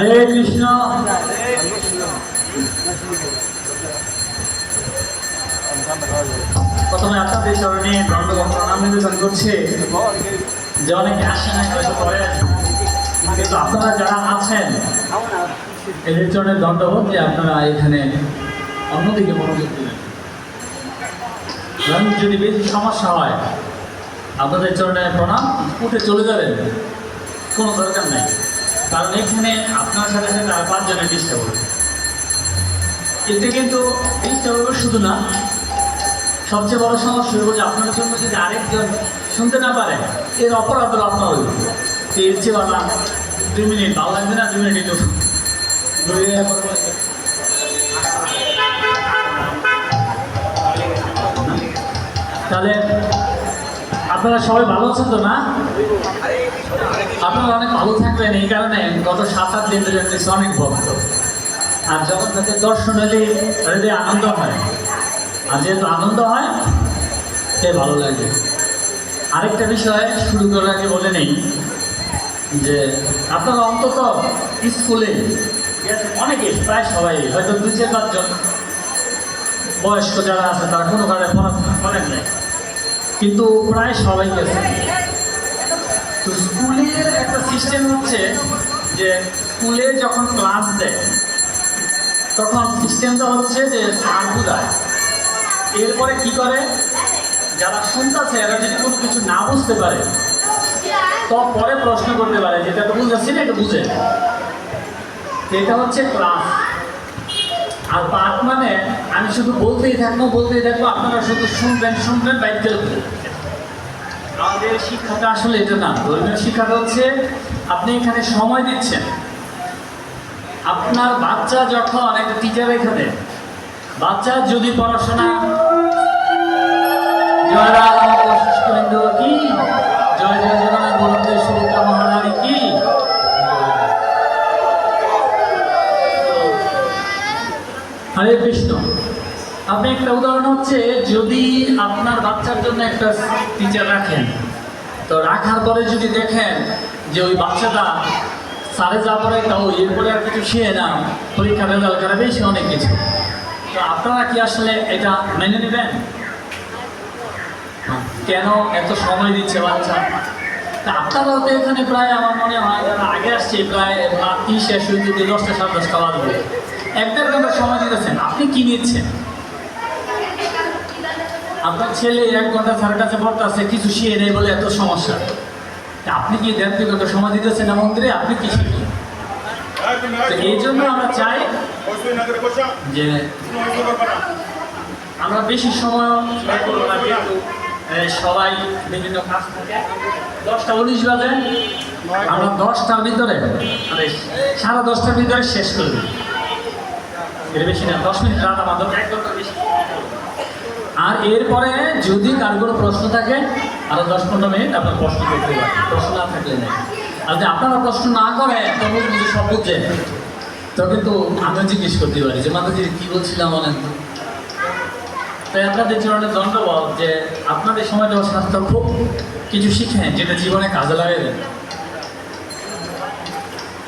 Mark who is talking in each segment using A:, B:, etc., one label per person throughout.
A: হরে কৃষ্ণ। প্রথমে আপনাদের চরণে দণ্ডবত প্রণাম নিবেদন করছে। যে অনেকে আসে না হয়তো পরে কিন্তু আপনারা যারা আছেন, এদের চরণে দণ্ডবোধ যে আপনারা এখানে অন্যদিকে মনোযোগ দিলেন। যদি বেশি সমস্যা হয়, আপনাদের চরণে প্রণাম, উঠে চলে যাবেন। কোনো দরকার নেই। কারণ এখানে আপনার সাথে সাথে আর পাঁচজনের ডিস্টার্ব হবে এতে কিন্তু ডিস্টার্ব হবে শুধু না, সবচেয়ে বড় সমস্যা হলো যে আপনার জন্য যদি আরেকজন শুনতে না পারে, এর অপরাধ আপনার হইল এর চেয়ে ভালো দুই মিনিট, ভালো লাগবে না? দুই মিনিট একটু। তাহলে আপনারা সবাই ভালো আছেন তো না? আপনারা অনেক ভালো থাকবেন, এই কারণে গত সাত, আট দিন ধরে অনেক ভক্ত। আর তাদের দর্শন এলে হৃদয়ে আনন্দ হয়। আর যেহেতু আনন্দ হয়, সে ভালো লাগে। আরেকটা বিষয় শুরু করার আগে বলে নেই যে, আপনারা অন্তত স্কুলে, অনেকে, প্রায় সবাই, হয়তো দু চার পাঁচজন বয়স্ক যারা আছে, তারা কোনো কারণে পড়াশোনা করেন নাই। কিন্তু প্রায় সবাই গেছে। তো স্কুলের একটা সিস্টেম হচ্ছে যে স্কুলে যখন ক্লাস দেয়, তখন সিস্টেমটা হচ্ছে যে স্যার বুঝায়। এরপরে কি করে? যারা শুনতেছে, এরা যদি কোনো কিছু না বুঝতে পারে তো পরে প্রশ্ন করতে পারে যেটা তো বুঝতেছি না, এটা বুঝে। এটা হচ্ছে ক্লাস। আর পাঠ মানে আমি শুধু বলতেই থাকব বলতেই থাকব, আপনারা শুধু শুনবেন শুনবেন বাইক আমাদের শিক্ষাটা আসলে এটা না ধর্মীয় শিক্ষাটা হচ্ছে আপনি এখানে সময় দিচ্ছেন। আপনার বাচ্চা যখন একটা টিচার এখানে বাচ্চা যদি পড়াশোনা জয় রাম কৃষ্ণ কি? জয় জয় হরে কৃষ্ণ। আপনি একটা উদাহরণ হচ্ছে, যদি আপনার বাচ্চার জন্য একটা টিচার রাখেন, তো রাখার পরে যদি দেখেন যে ওই বাচ্চাটা সাড়ে যা পরে তাও এরপরে আর কিছু শিখে না পরীক্ষা রেজাল্ট করে বেশি অনেক কিছু। তো আপনারা কি আসলে এটা মেনে নেবেন? কেন এত সময় দিচ্ছে বাচ্চা? তা আপনারাও তো এখানে প্রায়, আমার মনে হয়, যারা আগে আসছে, প্রায় রাত্রি শেষ হয়ে যদি দশটা সাড়ে দশটা বাজবে এক দেড় ঘণ্টা সময় দিতেছেন, আপনি কি নিচ্ছেন? আপনার ছেলে এক ঘণ্টা স্যারের কাছে পড়তে কিছু শিখে নেই বলে এত সমস্যা। আপনি কি দেড় দুই ঘণ্টা সময় দিতেছেন না মন্দিরে আপনি কি শিখবেন তো এই জন্য আমরা চাই যে আমরা বেশি সময় করব না সবাই বিভিন্ন কাজ থাকে। দশটা উনিশ বাজে, আমরা দশটার ভিতরে মানে সাড়ে দশটার ভিতরে শেষ করব বেশি না আর এরপরে যদি কার কোনো প্রশ্ন থাকে, আরও দশ পনেরো মিনিট আপনার প্রশ্ন করতে পারেন প্রশ্ন না থাকলে নেই। আর যদি আপনারা প্রশ্ন না করে তখন কিন্তু সব বুঝছে তো কিন্তু আমিও জিজ্ঞেস করতে পারি যে, মাতাজি, কি বলছিলাম বলেন তাই আপনাদের জীবনে দণ্ডবধ যে আপনাদের সময় দেওয়া স্বাস্থ্য খুব কিছু শিখেন, যেটা জীবনে কাজে লাগাবেন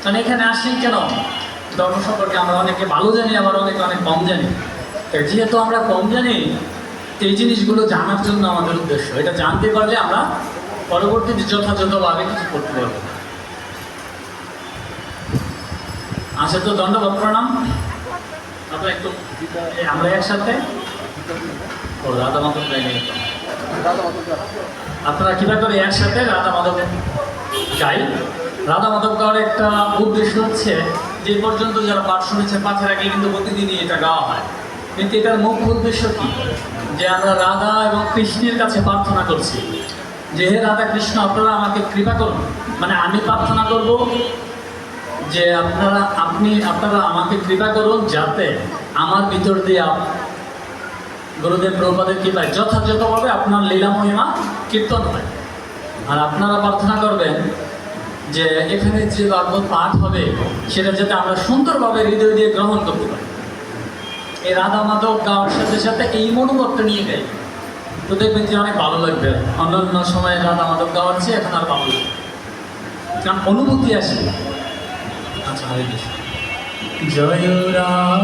A: কারণ এখানে আসেন কেন? ধর্ম সম্পর্কে আমরা অনেকে ভালো জানি, আবার অনেকে অনেক কম জানি। তো যেহেতু আমরা কম জানি এই জিনিসগুলো জানার জন্য আমাদের উদ্দেশ্য। এটা জানতে পারলে আমরা পরবর্তীতে যথাযথভাবে কিছু করতে পারব। আচ্ছা তো দণ্ডবত প্রণাম। আপনারা একটু আমরা একসাথে? ও, রাধা মাধব আপনারা কীভাবে করে একসাথে রাধা মাধব গাই। রাধা মাধব একটা উদ্দেশ্য হচ্ছে যে পর্যন্ত যারা পাঠ শুনেছে, পাঠের আগে কিন্তু প্রতিদিনই এটা গাওয়া হয়। কিন্তু এটার মুখ্য উদ্দেশ্য কি? যে আমরা রাধা এবং কৃষ্ণের কাছে প্রার্থনা করছি। যে হে রাধা কৃষ্ণ, আপনারা আমাকে কৃপা করুন। মানে আমি প্রার্থনা করব যে আপনারা, আপনি, আপনারা আমাকে কৃপা করুন যাতে আমার ভিতর দিয়ে গুরুদেব প্রভুপাদের কৃপায় যথাযথভাবে আপনার লীলা মহিমা কীর্তন হয়। আর আপনারা প্রার্থনা করবেন যে এখানে যে ভাগবত পাঠ হবে, সেটা যাতে আমরা সুন্দরভাবে হৃদয় দিয়ে গ্রহণ করতে পারি। এই রাধা মাধব গাওয়ার সাথে সাথে এই মনোভাবটা নিয়ে গাই তো দেখবেন যে অনেক ভালো লাগবে। অন্যান্য সময় রাধা মাধব গাওয়ার চেয়ে এখন আর ভালো লাগবে কারণ অনুভূতি আসে। আচ্ছা কৃষ্ণ। জয় রাম।